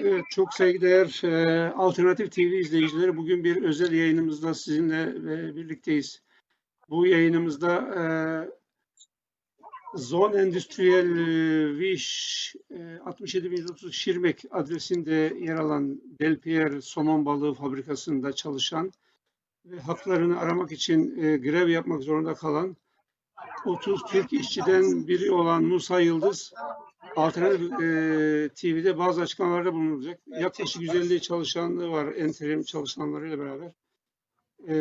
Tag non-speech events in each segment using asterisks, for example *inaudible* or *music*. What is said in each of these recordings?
Evet, çok saygıdeğer e, Alternatif TV izleyicileri bugün bir özel yayınımızda sizinle e, birlikteyiz. Bu yayınımızda e, Zon Endüstriyel e, Viş e, 67130 Şirmek adresinde yer alan Delpierre somon balığı fabrikasında çalışan ve haklarını aramak için e, grev yapmak zorunda kalan 30 Türk işçiden biri olan Musa Yıldız Alternatif e, TV'de bazı açıklamalarda bulunacak. Yaklaşık 150 çalışanı var enterim çalışanlarıyla beraber. E,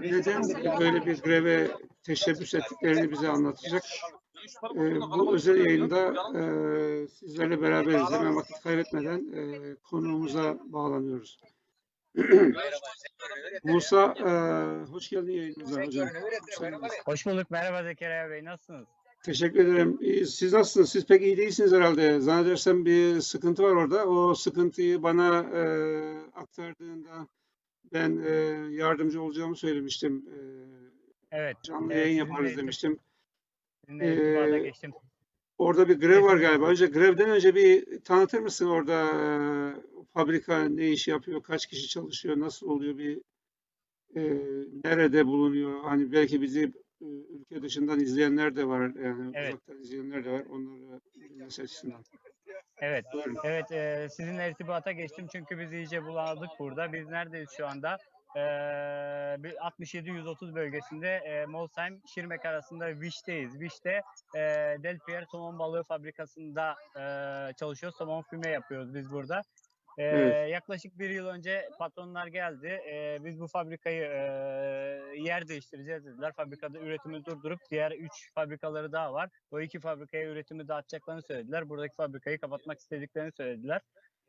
neden böyle bir greve teşebbüs ettiklerini bize anlatacak. E, bu özel yayında e, sizlerle beraberiz. Hemen vakit kaybetmeden e, konuğumuza bağlanıyoruz. Musa, e, hoş geldin yayınımıza hocam. Hoş bulduk. Merhaba Zekeriya Bey. Nasılsınız? Teşekkür ederim. İyi, Siz nasılsınız? Siz pek iyi değilsiniz herhalde. Zannedersem bir sıkıntı var orada. O sıkıntıyı bana e, aktardığında ben e, yardımcı olacağımı söylemiştim. E, Evet. canlı evet, yayın yaparız demiştim. Sizinle irtibata Ee, geçtim. Orada bir grev var galiba. Önce grevden önce bir tanıtır mısın orada e, fabrika ne iş yapıyor, kaç kişi çalışıyor, nasıl oluyor bir e, nerede bulunuyor? Hani belki bizi e, ülke dışından izleyenler de var, yani Evet. uzaktan izleyenler de var. Onları dinlese açısından. Evet. Evet. e, sizinle irtibata geçtim çünkü biz iyice bulandık burada. Biz neredeyiz şu anda? Bir 67-130 bölgesinde e, Molsheim, Şirmek arasında Viş'teyiz. Viş'te e, Delpierre somon balığı fabrikasında e, çalışıyoruz. Somon füme yapıyoruz biz burada. Ee, Evet. Yaklaşık bir yıl önce patronlar geldi. Ee, biz bu fabrikayı e, yer değiştireceğiz dediler. Fabrikada üretimi durdurup diğer üç fabrikaları daha var. O iki fabrikaya üretimi dağıtacaklarını söylediler. Buradaki fabrikayı kapatmak istediklerini söylediler.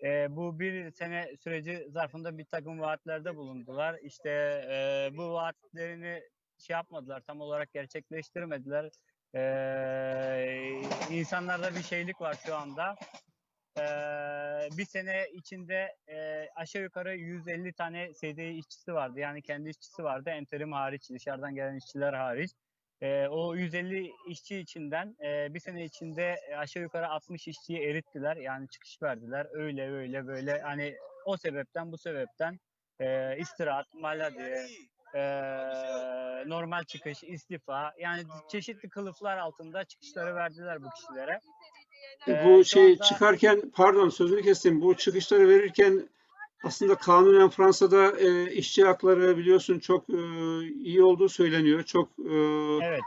Ee, bu bir sene süreci zarfında bir takım vaatlerde bulundular. İşte e, bu vaatlerini şey yapmadılar, tam olarak gerçekleştirmediler. Ee, insanlarda bir şeylik var şu anda. Ee, bir sene içinde e, aşağı yukarı 150 tane SDI işçisi vardı. Yani kendi işçisi vardı. Enterim hariç, dışarıdan gelen işçiler hariç. Ee, o 150 işçi içinden e, bir sene içinde aşağı yukarı 60 işçiyi erittiler. Yani çıkış verdiler. Öyle öyle böyle hani o sebepten bu sebepten e, istirahat, maladiye, e, normal çıkış, istifa yani çeşitli kılıflar altında çıkışları verdiler bu kişilere. Ee, Bu şey anda- çıkarken, pardon sözünü kestim. Bu çıkışları verirken aslında kanunen Fransa'da e, işçi hakları biliyorsun çok e, iyi olduğu söyleniyor. Çok e, Evet.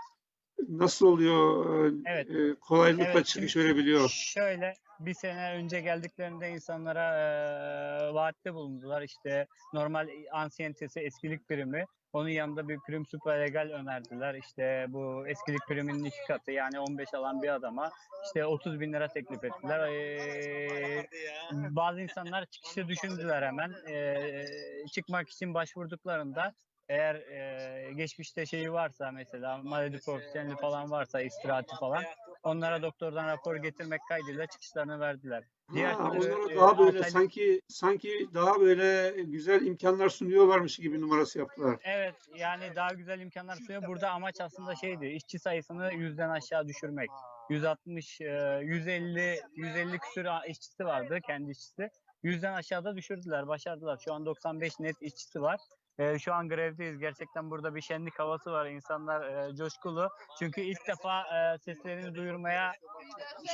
nasıl oluyor? E, Evet. e, kolaylıkla Evet, çıkış verebiliyor. Şöyle bir sene önce geldiklerinde insanlara eee vaatte bulundular. İşte normal ansiyentesi eskilik primi. Onun yanında bir prim süperlegal önerdiler. İşte bu eskilik priminin iki katı yani 15 alan bir adama işte 30 bin lira teklif ettiler. Eee, bazı insanlar çıkışı düşündüler hemen. Eee, çıkmak için başvurduklarında eğer eee, geçmişte şeyi varsa mesela maladi profesyoneli falan varsa istirahati falan onlara doktordan rapor getirmek kaydıyla çıkışlarını verdiler. Diğer Ha, türlü, onlara e, daha böyle Antalya- sanki sanki daha böyle güzel imkanlar sunuyorlarmış gibi numarası yaptılar. Evet yani daha güzel imkanlar sunuyor. Burada amaç aslında şeydi işçi sayısını yüzden aşağı düşürmek. 160, e, 150, 150 küsür işçisi vardı kendi işçisi. Yüzden aşağıda düşürdüler, başardılar. Şu an 95 net işçisi var. E, şu an grevdeyiz. Gerçekten burada bir şenlik havası var. İnsanlar e, coşkulu. Çünkü ilk defa e, seslerini duyurmaya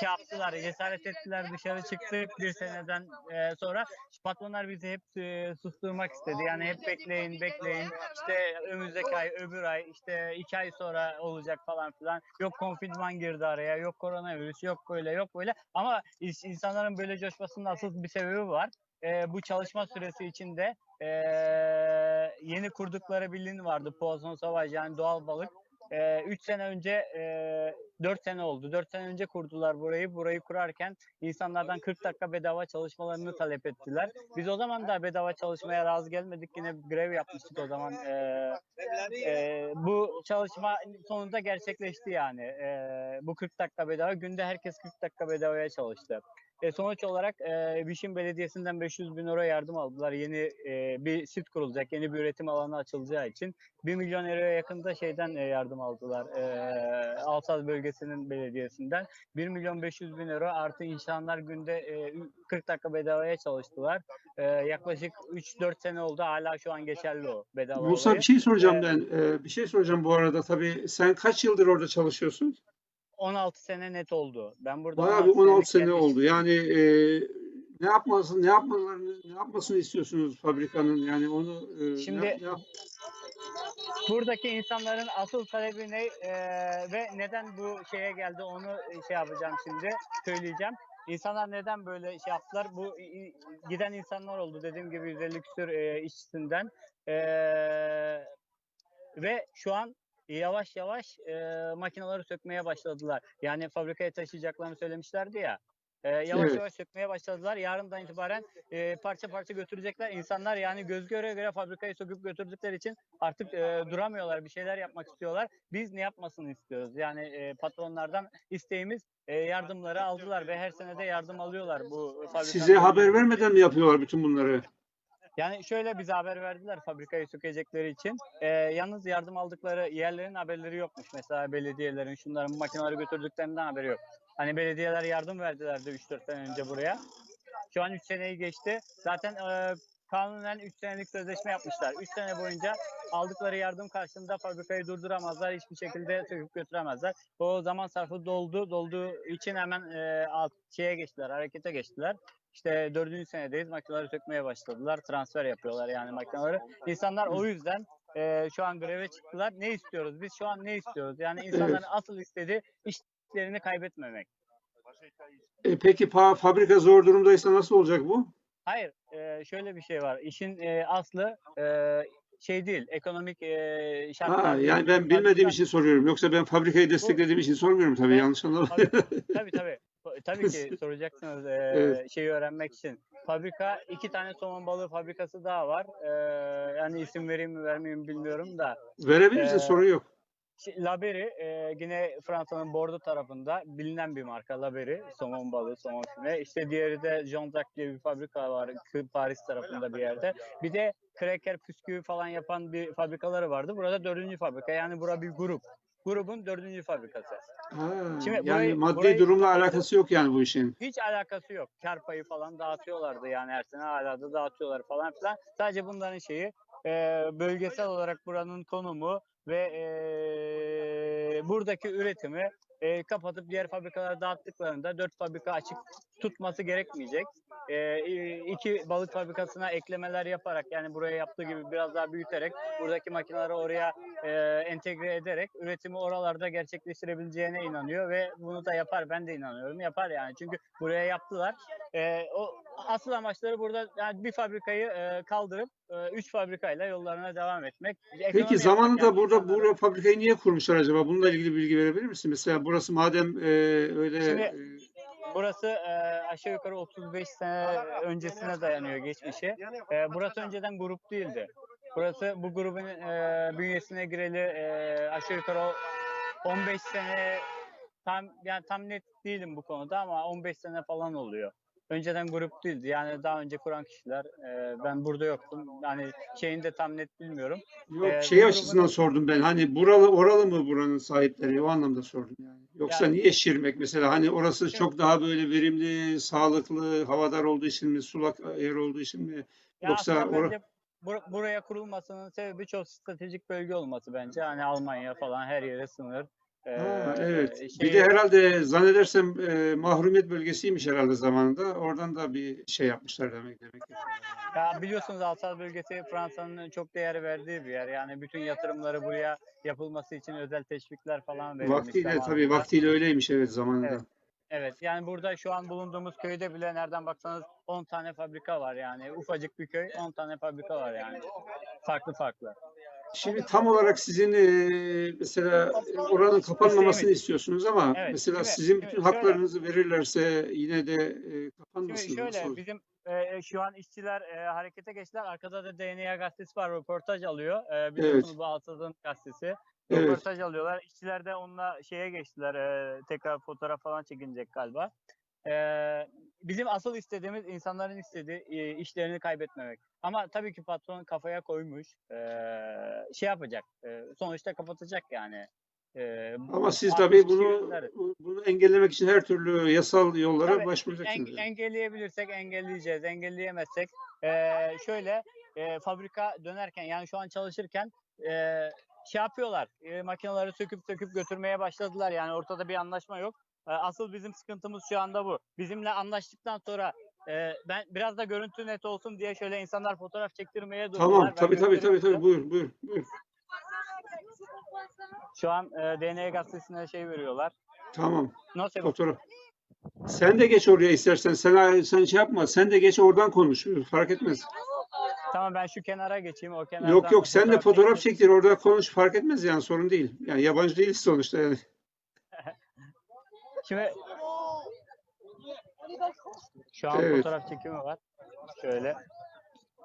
şey yaptılar, cesaret ettiler, dışarı çıktık bir seneden e, sonra. Patronlar bizi hep e, susturmak istedi. Yani hep bekleyin, bekleyin. İşte önümüzdeki ay, öbür ay, işte iki ay sonra olacak falan filan. Yok konfinman girdi araya, yok koronavirüs, yok böyle, yok böyle. Ama insanların böyle coşmasının asıl bir sebebi var. E, bu çalışma süresi içinde e, yeni kurdukları bir lin vardı. Poisson Sauvage yani doğal balık. 3 sene önce, e, 4 sene oldu. 4 sene önce kurdular burayı. Burayı kurarken insanlardan 40 dakika bedava çalışmalarını talep ettiler. Biz o zaman da bedava çalışmaya razı gelmedik. Yine grev yapmıştık o zaman. E, e, bu çalışma sonunda gerçekleşti yani. E, bu 40 dakika bedava. Günde herkes 40 dakika bedavaya çalıştı. E, sonuç olarak e, Vişin Belediyesi'nden 500 bin euro yardım aldılar. Yeni e, bir sit kurulacak, yeni bir üretim alanı açılacağı için 1 milyon euroya yakında şeyden e, yardım aldılar. E, Alsaz bölgesinin belediyesinden 1 milyon 500 bin euro artı insanlar günde e, 40 dakika bedavaya çalıştılar. E, yaklaşık 3-4 sene oldu. Hala şu an geçerli o bedava Musa olayı. bir şey soracağım Ee, ben. Ee, bir şey soracağım bu arada tabii. Sen kaç yıldır orada çalışıyorsun? 16 sene net oldu. Ben burada Bayağı bir 16 senelik sene kendi oldu. Yani e, ne yapmasın, ne yapmalarını, ne yapmasını istiyorsunuz fabrikanın? Yani onu e, Şimdi- ne yap- buradaki insanların asıl talebi ne e, ve neden bu şeye geldi onu e, şey yapacağım şimdi söyleyeceğim. İnsanlar neden böyle şey yaptılar? Bu giden insanlar oldu dediğim gibi 150 küsur e, işçisinden E, ve şu an yavaş yavaş e, makineleri sökmeye başladılar. Yani fabrikaya taşıyacaklarını söylemişlerdi ya. E, yavaş Evet. yavaş sökmeye başladılar. Yarından itibaren e, parça parça götürecekler. İnsanlar yani göz göre göre fabrikayı söküp götürdükleri için artık e, duramıyorlar. Bir şeyler yapmak istiyorlar. Biz ne yapmasını istiyoruz? Yani e, patronlardan isteğimiz e, yardımları aldılar ve her sene de yardım alıyorlar bu fabrikanın. size haber vermeden mi yapıyorlar bütün bunları? Yani şöyle bize haber verdiler fabrikayı sökecekleri için. Ee, yalnız yardım aldıkları yerlerin haberleri yokmuş. Mesela belediyelerin şunların makineleri götürdüklerinden haberi yok. Hani belediyeler yardım verdilerdi 3-4 sene önce buraya. Şu an 3 seneyi geçti. Zaten e, kanunen 3 senelik sözleşme yapmışlar. 3 sene boyunca aldıkları yardım karşılığında fabrikayı durduramazlar. Hiçbir şekilde söküp götüremezler. O zaman sarfı doldu. Dolduğu için hemen e, alt şeye geçtiler, harekete geçtiler. İşte dördüncü senedeyiz. Makineleri sökmeye başladılar. Transfer yapıyorlar yani makineleri. İnsanlar o yüzden e, şu an greve çıktılar. Ne istiyoruz? Biz şu an ne istiyoruz? Yani insanların asıl istediği işlerini kaybetmemek. E, peki pa- fabrika zor durumdaysa nasıl olacak bu? Hayır, e, şöyle bir şey var. İşin e, aslı e, şey değil, ekonomik e, şartlar. Ha, yani ben bilmediğim için soruyorum. Yoksa ben fabrikayı desteklediğim için sormuyorum tabii. Ben- Yanlış anlama. Tabii *laughs* tabii. tabii. Tabii ki *laughs* soracaksınız e, Evet. şeyi öğrenmek için. Fabrika iki tane somon balığı fabrikası daha var. E, yani isim vereyim mi vermeyeyim mi bilmiyorum da. Verebilirsin Ee, sorun yok. Şey, Laberi e, yine Fransa'nın Bordeaux tarafında bilinen bir marka Laberi. Somon balığı, somon füme. İşte diğeri de Jean Jacques diye bir fabrika var Paris tarafında bir yerde. Bir de Cracker püsküvi falan yapan bir fabrikaları vardı. Burada dördüncü fabrika. Yani bura bir grup. Grubun dördüncü fabrikası. Ha, Şimdi yani burayı- maddi burayı- durumla alakası yok yani bu işin. Hiç alakası yok. Kar payı falan dağıtıyorlardı yani her sene hala da dağıtıyorlar falan filan. Sadece bunların şeyi e, bölgesel olarak buranın konumu ve e, buradaki üretimi e, kapatıp diğer fabrikalara dağıttıklarında dört fabrika açık tutması gerekmeyecek. E, iki balık fabrikasına eklemeler yaparak yani buraya yaptığı gibi biraz daha büyüterek buradaki makineleri oraya e, entegre ederek üretimi oralarda gerçekleştirebileceğine inanıyor ve bunu da yapar ben de inanıyorum yapar yani çünkü buraya yaptılar E, o asıl amaçları burada yani bir fabrikayı e, kaldırıp e, üç fabrikayla yollarına devam etmek. Ekonomi Peki zamanında burada insanlara. bu fabrikayı niye kurmuşlar acaba? Bununla ilgili bilgi verebilir misin? Mesela burası madem e, öyle Şimdi- e, Burası e, aşağı yukarı 35 sene öncesine dayanıyor geçmişi. E, burası önceden grup değildi. Burası bu grubun e, bünyesine gireli e, aşağı yukarı o 15 sene tam yani tam net değilim bu konuda ama 15 sene falan oluyor. Önceden grup değildi. Yani daha önce kuran kişiler e, ben burada yoktum. Yani şeyini de tam net bilmiyorum. yok e, şey açısından grubun- sordum ben. Hani buralı oralı mı buranın sahipleri? O anlamda sordum yani. Yoksa Yani- niye Şirmek mesela? Hani orası çok daha böyle verimli, sağlıklı, havadar olduğu için mi, sulak yer olduğu için mi? Yoksa aslında ora- bence bur- buraya kurulmasının sebebi çok stratejik bölge olması bence. Hani Almanya falan her yere sınır. Ee, Ha, evet. şey- Bir de herhalde zannedersem e, mahrumiyet bölgesiymiş herhalde zamanında. Oradan da bir şey yapmışlar demek demek. ki. ya biliyorsunuz Alsat bölgesi Fransa'nın çok değer verdiği bir yer. Yani bütün yatırımları buraya yapılması için özel teşvikler falan verilmiş. Vaktiyle tabii zamanında. vaktiyle öyleymiş evet zamanında. Evet. Evet yani burada şu an bulunduğumuz köyde bile nereden baksanız 10 tane fabrika var yani. Ufacık bir köy 10 tane fabrika var yani. Farklı farklı. Şimdi tam olarak sizin e, mesela oranın kapanmamasını istiyorsunuz ama Evet, mesela şimdi- sizin bütün şöyle. haklarınızı verirlerse yine de e, kapanmasın. Şimdi şöyle bizim e, şu an işçiler e, harekete geçtiler. Arkada da DNA gazetesi var röportaj alıyor. E, biliyorsunuz bu Alsaz'ın gazetesi. Evet. Röportaj alıyorlar. İşçiler de onunla şeye geçtiler. e, tekrar fotoğraf falan çekinecek galiba. E, bizim asıl istediğimiz insanların istediği e, işlerini kaybetmemek. Ama tabii ki patron kafaya koymuş. e, şey yapacak. e, sonuçta kapatacak yani. E, Ama siz 60 tabii bunu bunu engellemek için her türlü yasal yollara Tabii, başvuracaksınız. En- yani. engelleyebilirsek engelleyeceğiz. Engelleyemezsek eee, şöyle eee, fabrika dönerken yani şu an çalışırken eee, şey yapıyorlar. eee, makineleri söküp söküp götürmeye başladılar. Yani ortada bir anlaşma yok. Eee, asıl bizim sıkıntımız şu anda bu. Bizimle anlaştıktan sonra eee, ben biraz da görüntü net olsun diye şöyle insanlar fotoğraf çektirmeye durdular. Tamam, tabii tabii tabii tabii buyur buyur buyur. Şu an eee DNA gazetesine şey veriyorlar. Tamam. Nasıl Fotoğraf. Sen de geç oraya istersen. Sen sen şey yapma. Sen de geç oradan konuş. Fark etmez. Tamam ben şu kenara geçeyim. O kenardan Yok yok sen de fotoğraf çektir orada konuş fark etmez yani sorun değil. Yani yabancı değiliz sonuçta yani. Şimdi şu an Evet. fotoğraf çekimi var. Şöyle.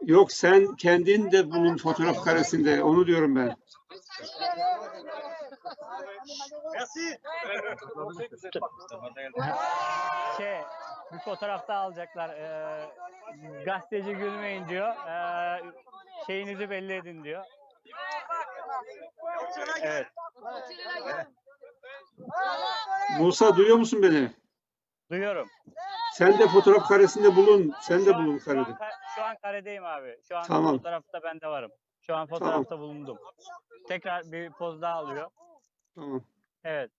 Yok sen kendin de bulun fotoğraf karesinde onu diyorum ben. Şey, bir fotoğrafta alacaklar. Ee, gazeteci gülmeyin diyor. Ee, şeyinizi belli edin diyor. Evet. Musa duyuyor musun beni? Duyuyorum. Sen de fotoğraf karesinde bulun. Sen de Şu an- bulun şu an, karede. ka- şu an karedeyim abi. Şu an Tamam. fotoğrafta ben de varım. Şu an fotoğrafta bulundum. Tekrar bir poz daha alıyor. Tamam. Evet.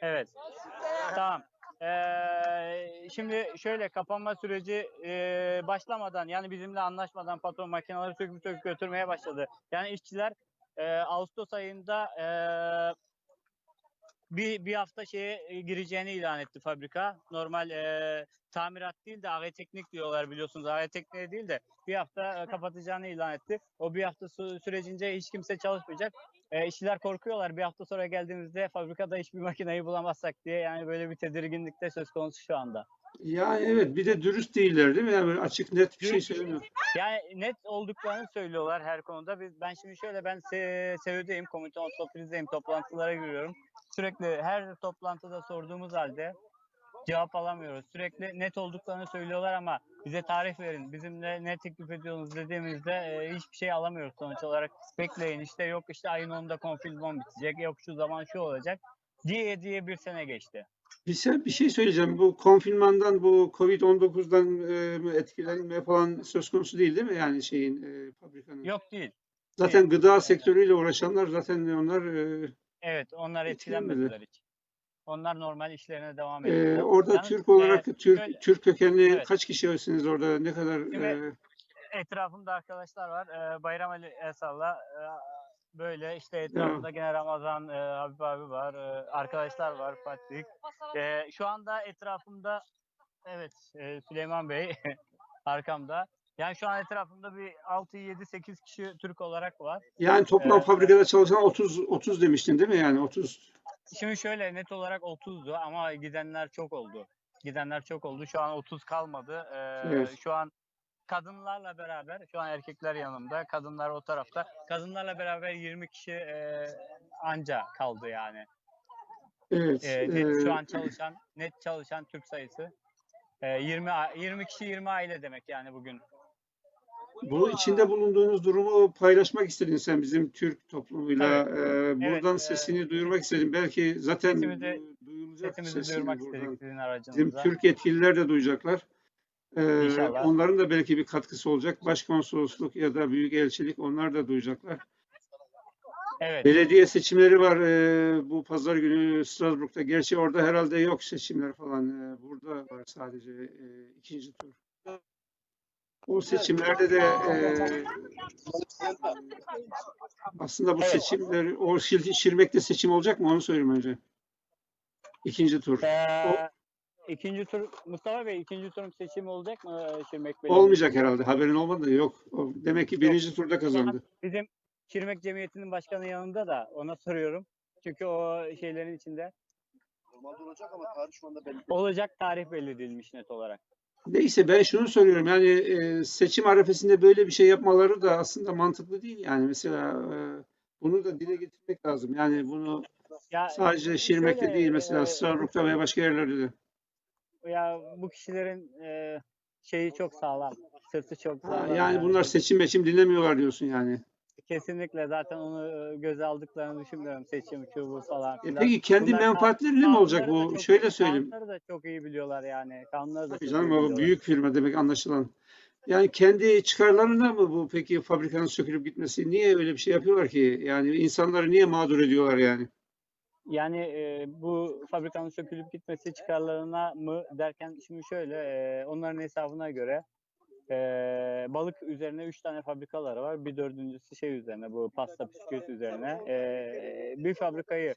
Evet. Tamam. Ee, şimdi şöyle kapanma süreci e, başlamadan yani bizimle anlaşmadan patron makineleri söküp söküp götürmeye başladı. Yani işçiler e, Ağustos ayında e, bir, bir hafta şeye e, gireceğini ilan etti fabrika. Normal e, tamirat değil de AG Teknik diyorlar biliyorsunuz. AG Teknik değil de bir hafta e, kapatacağını ilan etti. O bir hafta sü- sürecince hiç kimse çalışmayacak. E, işçiler korkuyorlar. Bir hafta sonra geldiğimizde fabrikada hiçbir makineyi bulamazsak diye. Yani böyle bir tedirginlik de söz konusu şu anda. Ya evet bir de dürüst değiller değil mi? Yani böyle açık net bir şey Dürüst. söylemiyor. Yani net olduklarını söylüyorlar her konuda. Biz, ben şimdi şöyle ben se SEO'deyim, komite otoprizeyim, toplantılara giriyorum. Sürekli her toplantıda sorduğumuz halde cevap alamıyoruz. Sürekli net olduklarını söylüyorlar ama bize tarih verin, bizimle ne teklif ediyorsunuz dediğimizde e, hiçbir şey alamıyoruz sonuç olarak. Bekleyin işte yok işte ayın 10'da konfilman bitecek, yok şu zaman şu olacak diye diye bir sene geçti. Bir şey, bir şey söyleyeceğim. Bu konfinmandan, bu Covid-19'dan e, etkilenme falan söz konusu değil değil mi? Yani şeyin, e, fabrikanın. Yok değil. Zaten gıda sektörüyle uğraşanlar zaten onlar e, Evet onlar Etkilenmedi. etkilenmediler hiç. Onlar normal işlerine devam e, ediyorlar. orada Yalnız, Türk e, olarak Türk şöyle- Türk kökenli Evet. kaç kişisiniz orada? Ne kadar Şimdi- e, etrafımda arkadaşlar var. Ee, Bayram Ali Esal'la e, böyle işte etrafımda gene Ramazan, e, Habib abi var. e, arkadaşlar var Fatih. E, şu anda etrafımda evet e, Süleyman Bey *laughs* arkamda. Yani şu an etrafımda bir 6 7 8 kişi Türk olarak var. yani toplam e, fabrikada çalışan 30 30 demiştin değil mi? Yani 30 Şimdi şöyle net olarak 30'du ama gidenler çok oldu. Gidenler çok oldu. Şu an 30 kalmadı. Ee, Evet. Şu an kadınlarla beraber, şu an erkekler yanımda, kadınlar o tarafta. Kadınlarla beraber 20 kişi e, anca kaldı yani. evet. Ee, net e, şu an çalışan, net çalışan Türk sayısı. Ee, 20 a- 20 kişi 20 aile demek yani bugün. Bu içinde bulunduğunuz durumu paylaşmak istedin sen bizim Türk toplumuyla. Tabii. Ee, buradan e, sesini duyurmak istedim. Belki zaten sesimizi- e, duyulacak Sesimizi sesini duyurmak buradan. Bizim. Türk yetkililer de duyacaklar. Ee, İnşallah. onların da belki bir katkısı olacak. Başkonsolosluk ya da büyükelçilik onlar da duyacaklar. Evet. Belediye seçimleri var e, bu pazar günü Strasbourg'da. Gerçi orada herhalde yok seçimler falan. E, burada var sadece e, ikinci tur. O seçimlerde de e, aslında bu seçimler, o Şir- Şirmek'te seçim olacak mı onu söyleyeyim önce. İkinci tur. Ee, ikinci tur Mustafa Bey ikinci turun seçimi olacak mı Şirmek Belediyesi? Olmayacak herhalde. Haberin olmadı da yok. O, demek ki birinci turda kazandı. Bizim Şirmek Cemiyeti'nin başkanı yanında da ona soruyorum. Çünkü o şeylerin içinde Normalde olacak ama tarih şu anda belli. olacak tarih belli edilmiş net olarak. Neyse ben şunu söylüyorum yani e, seçim arefesinde böyle bir şey yapmaları da aslında mantıklı değil yani mesela e, bunu da dile getirmek lazım yani bunu Ya sadece Şirmek'te şöyle, değil mesela e, Strasbourg'da veya başka yerlerde de. ya bu kişilerin e, şeyi çok sağlam. Sırtı çok Ha, sağlam. yani bunlar seçim meçim dinlemiyorlar diyorsun yani. Kesinlikle zaten onu e, göze aldıklarını düşünmüyorum. Seçim, şu bu falan E peki kendi Bunlar menfaatlerine mi olacak bu? çok- Şöyle söyleyeyim. Kanunları da çok iyi biliyorlar yani. Kanunları da Tabii canım biliyorlar. büyük firma demek anlaşılan. Yani kendi çıkarlarına mı bu peki fabrikanın sökülüp gitmesi? Niye öyle bir şey yapıyorlar ki? Yani insanları niye mağdur ediyorlar yani? Yani e, bu fabrikanın sökülüp gitmesi çıkarlarına mı derken şimdi şöyle e, onların hesabına göre e, balık üzerine 3 tane fabrikaları var. Bir dördüncüsü şey üzerine bu pasta bisküvit üzerine. E, bir fabrikayı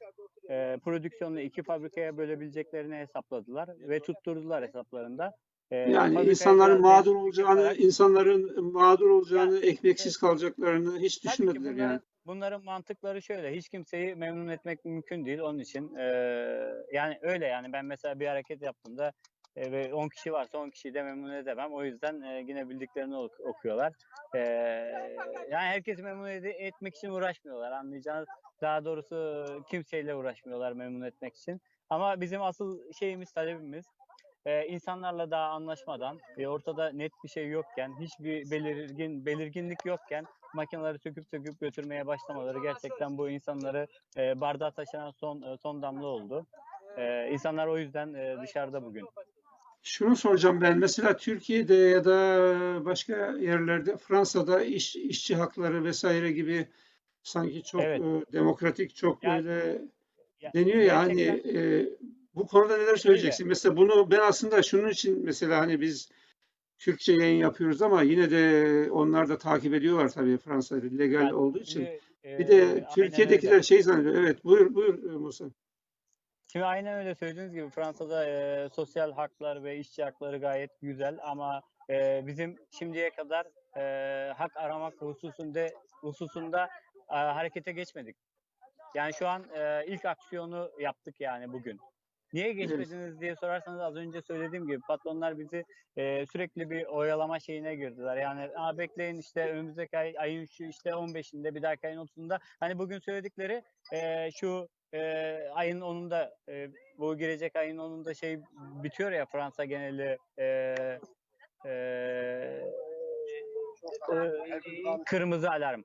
e, prodüksiyonunu iki fabrikaya bölebileceklerini hesapladılar ve tutturdular hesaplarında. E, Yani insanların mağdur olacağını, insanların mağdur olacağını, Yani, ekmeksiz kalacaklarını hiç düşünmediler bunların, yani. bunların mantıkları şöyle. Hiç kimseyi memnun etmek mümkün değil. Onun için eee, yani öyle yani ben mesela bir hareket yaptığımda e, ve 10 kişi varsa 10 kişiyi de memnun edemem. O yüzden e, yine bildiklerini ok- okuyorlar. Eee, yani herkesi memnun ede- etmek için uğraşmıyorlar. Anlayacağınız daha doğrusu kimseyle uğraşmıyorlar memnun etmek için. Ama bizim asıl şeyimiz, talebimiz e, insanlarla daha anlaşmadan ve ortada net bir şey yokken, hiçbir belirgin belirginlik yokken makineleri söküp söküp götürmeye başlamaları gerçekten bu insanları e, bardağa taşıran son e, son damla oldu. E, insanlar o yüzden e, dışarıda bugün. Şunu soracağım ben. Mesela Türkiye'de ya da başka yerlerde, Fransa'da iş, işçi hakları vesaire gibi sanki çok Evet. e, demokratik, çok Yani- böyle Ya- deniyor ya hani gerçekten- e, bu konuda neler söyleyeceksin? Mesela bunu ben aslında şunun için mesela hani biz Türkçe yayın yapıyoruz ama yine de onlar da takip ediyorlar tabii Fransa'da legal Yani olduğu için. Şimdi, e, Bir de aynen Türkiye'dekiler öyle. şey zannediyor. Evet buyur buyur e, Musa. Şimdi aynen öyle söylediğiniz gibi Fransa'da e, sosyal haklar ve işçi hakları gayet güzel ama e, bizim şimdiye kadar e, hak aramak hususunda hususunda e, harekete geçmedik. Yani şu an e, ilk aksiyonu yaptık yani bugün. Niye geçmediniz diye sorarsanız az önce söylediğim gibi patronlar bizi e, sürekli bir oyalama şeyine girdiler. Yani Aa, bekleyin işte önümüzdeki ay, ayın şu işte 15'inde bir dahaki ayın 30'unda hani bugün söyledikleri e, şu e, ayın 10'unda e, bu gelecek ayın 10'unda şey bitiyor ya Fransa geneli e, e, e, kırmızı alarm.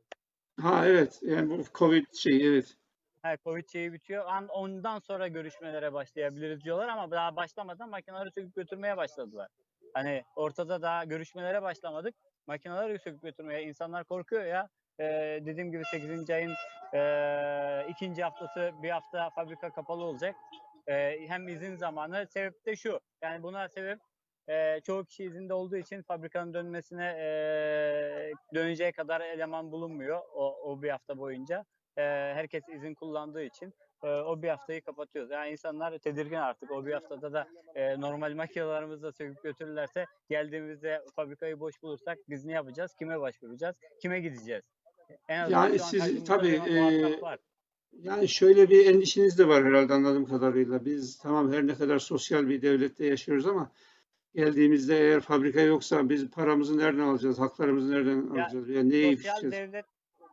Ha evet yani bu Covid şeyi evet. Ha, Covid şeyi bitiyor. An, ondan sonra görüşmelere başlayabiliriz diyorlar ama daha başlamadan makineleri söküp götürmeye başladılar. Hani ortada daha görüşmelere başlamadık. Makineleri söküp götürmeye insanlar korkuyor ya. Ee, dediğim gibi 8. ayın e, ikinci haftası bir hafta fabrika kapalı olacak. Ee, hem izin zamanı. Sebep de şu. Yani buna sebep e, çoğu kişi izinde olduğu için fabrikanın dönmesine e, döneceği kadar eleman bulunmuyor o, o bir hafta boyunca. E, herkes izin kullandığı için e, o bir haftayı kapatıyoruz. Yani insanlar tedirgin artık. O bir haftada da e, normal makinelerimizi de söküp götürürlerse geldiğimizde fabrikayı boş bulursak biz ne yapacağız? Kime başvuracağız? Kime gideceğiz? En azından Yani siz tabii, e, var. Yani şöyle bir endişeniz de var herhalde anladığım kadarıyla. Biz tamam her ne kadar sosyal bir devlette yaşıyoruz ama geldiğimizde eğer fabrika yoksa biz paramızı nereden alacağız? Haklarımızı nereden Ya, alacağız? Yani neye Sosyal devlet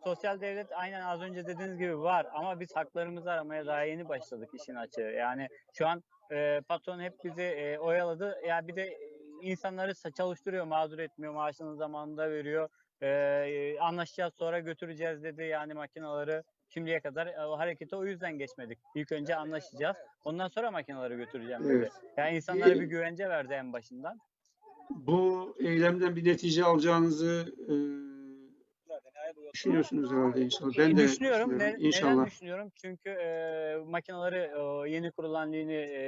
sosyal devlet aynen az önce dediğiniz gibi var ama biz haklarımızı aramaya daha yeni başladık işin açığı. Yani şu an e, patron hep bizi e, oyaladı. Ya bir de insanları sa- çalıştırıyor, mağdur etmiyor, maaşını zamanında veriyor. E, anlaşacağız sonra götüreceğiz dedi yani makinaları. Şimdiye kadar e, o harekete o yüzden geçmedik. İlk önce anlaşacağız. Ondan sonra makinaları götüreceğim dedi. Yani insanlara bir güvence verdi en başından. Bu eylemden bir netice alacağınızı e, düşünüyorsunuz herhalde inşallah. Ben de düşünüyorum. Ne-. Neden İnşallah. düşünüyorum? Çünkü e, makineleri e, yeni kurulan lini e,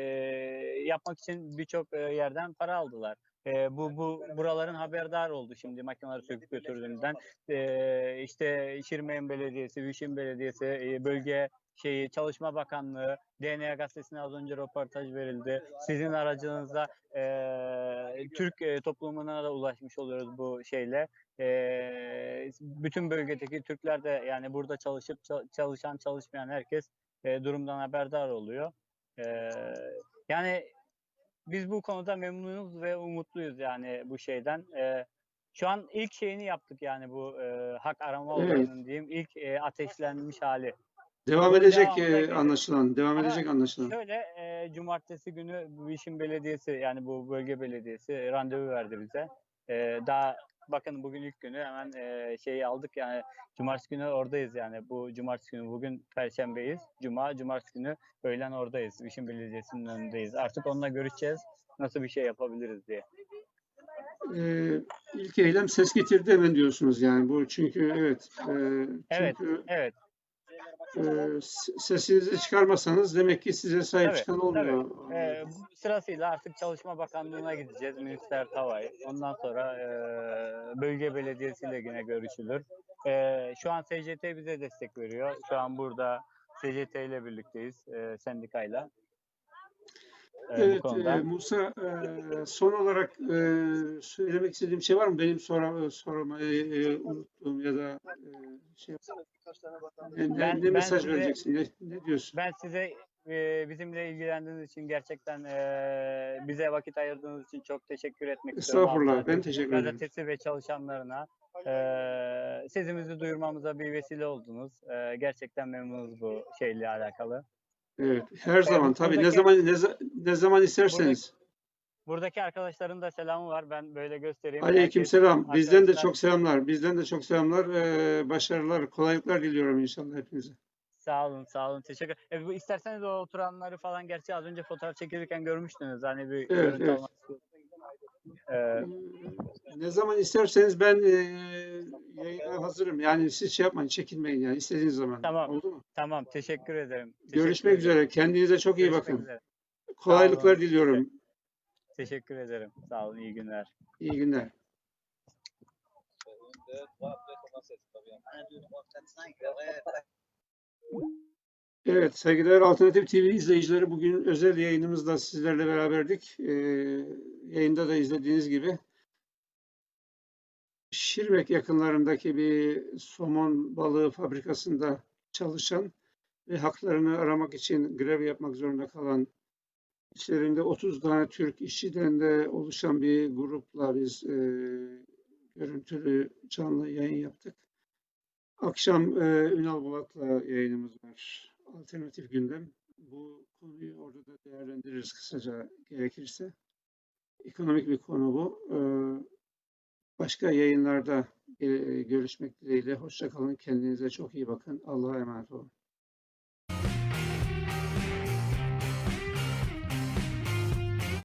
yapmak için birçok e, yerden para aldılar. E, bu bu buraların haberdar oldu şimdi makineleri söküp götürdüğümüzden. E, işte Şirmeyen Belediyesi, Vişin Belediyesi, e, bölge şeyi Çalışma Bakanlığı, DNA gazetesine az önce röportaj verildi. Sizin aracınızda e, Türk e, toplumuna da ulaşmış oluyoruz bu şeyle. E, bütün bölgedeki Türkler de yani burada çalışıp ça- çalışan çalışmayan herkes e, durumdan haberdar oluyor. E, yani biz bu konuda memnunuz ve umutluyuz yani bu şeyden. E, şu an ilk şeyini yaptık yani bu e, hak arama Evet. olayının diyeyim ilk e, ateşlenmiş hali. Devam Bunun edecek e, anlaşılan. Devam Ama edecek anlaşılan. Şöyle e, cumartesi günü bu işin belediyesi yani bu bölge belediyesi randevu verdi bize. E, daha bakın bugün ilk günü hemen e, şeyi aldık yani cumartesi günü oradayız yani bu cumartesi günü bugün perşembeyiz. Cuma cumartesi günü öğlen oradayız. İşin belediyesinin önündeyiz. Artık onunla görüşeceğiz nasıl bir şey yapabiliriz diye. Ee, ilk eylem ses getirdi hemen diyorsunuz yani bu çünkü evet e, Evet. çünkü Evet. E, s- sesinizi çıkarmasanız demek ki size sahip Tabii, çıkan olmuyor. Ee, bu sırasıyla artık Çalışma Bakanlığı'na gideceğiz. Minister Tavay. Ondan sonra e, bölge belediyesiyle yine görüşülür. E, şu an SCT bize destek veriyor. Şu an burada SCT ile birlikteyiz. E, sendikayla. E, Evet e, Musa e, son olarak e, söylemek istediğim şey var mı? Benim sora, sormayı e, unuttuğum ya da e, şey Birkaç tane bakan ne, ne- Ben- ne ben mesaj size- vereceksin? Ne, ne diyorsun? Ben size e, bizimle ilgilendiğiniz için gerçekten e, bize vakit ayırdığınız için çok teşekkür etmek istiyorum. Estağfurullah. Ben teşekkür ederim. Gazetesi ve çalışanlarına e, sesimizi duyurmamıza bir vesile oldunuz. E, gerçekten memnunuz bu şeyle alakalı. Evet, her zaman tabii ne buradaki- zaman ne, ne zaman isterseniz. Buradaki arkadaşların da selamı var. Ben böyle göstereyim. Aleykümselam. Herkes- Bizden de çok selamlar. Bizden de çok selamlar. Ee, başarılar, kolaylıklar diliyorum inşallah hepinize. Sağ olun, sağ olun. Teşekkür e, bu isterseniz o oturanları falan gerçi az önce fotoğraf çekilirken görmüştünüz. Hani bir görüntü evet. almak istiyorum. E, Ee, ne zaman isterseniz ben e, yayına hazırım. Yani siz şey yapmayın, çekinmeyin yani istediğiniz zaman. Tamam. Oldu mu? tamam, teşekkür ederim. Teşekkür Görüşmek ederim. üzere. Kendinize çok iyi Görüşmek bakın. üzere. Kolaylıklar diliyorum. Teşekkür ederim. Sağ olun, iyi günler. İyi günler. Evet, saygıdeğer Alternatif TV izleyicileri bugün özel yayınımızda sizlerle beraberdik. Ee, yayında da izlediğiniz gibi Şirmek yakınlarındaki bir somon balığı fabrikasında çalışan ve haklarını aramak için grev yapmak zorunda kalan içlerinde 30 tane Türk işçiden de oluşan bir grupla biz e, görüntülü canlı yayın yaptık. Akşam e, Ünal Bulat'la yayınımız var. Alternatif gündem. Bu konuyu orada da değerlendiririz kısaca gerekirse. Ekonomik bir konu bu. E, başka yayınlarda e, görüşmek dileğiyle. Hoşça kalın. Kendinize çok iyi bakın. Allah'a emanet olun.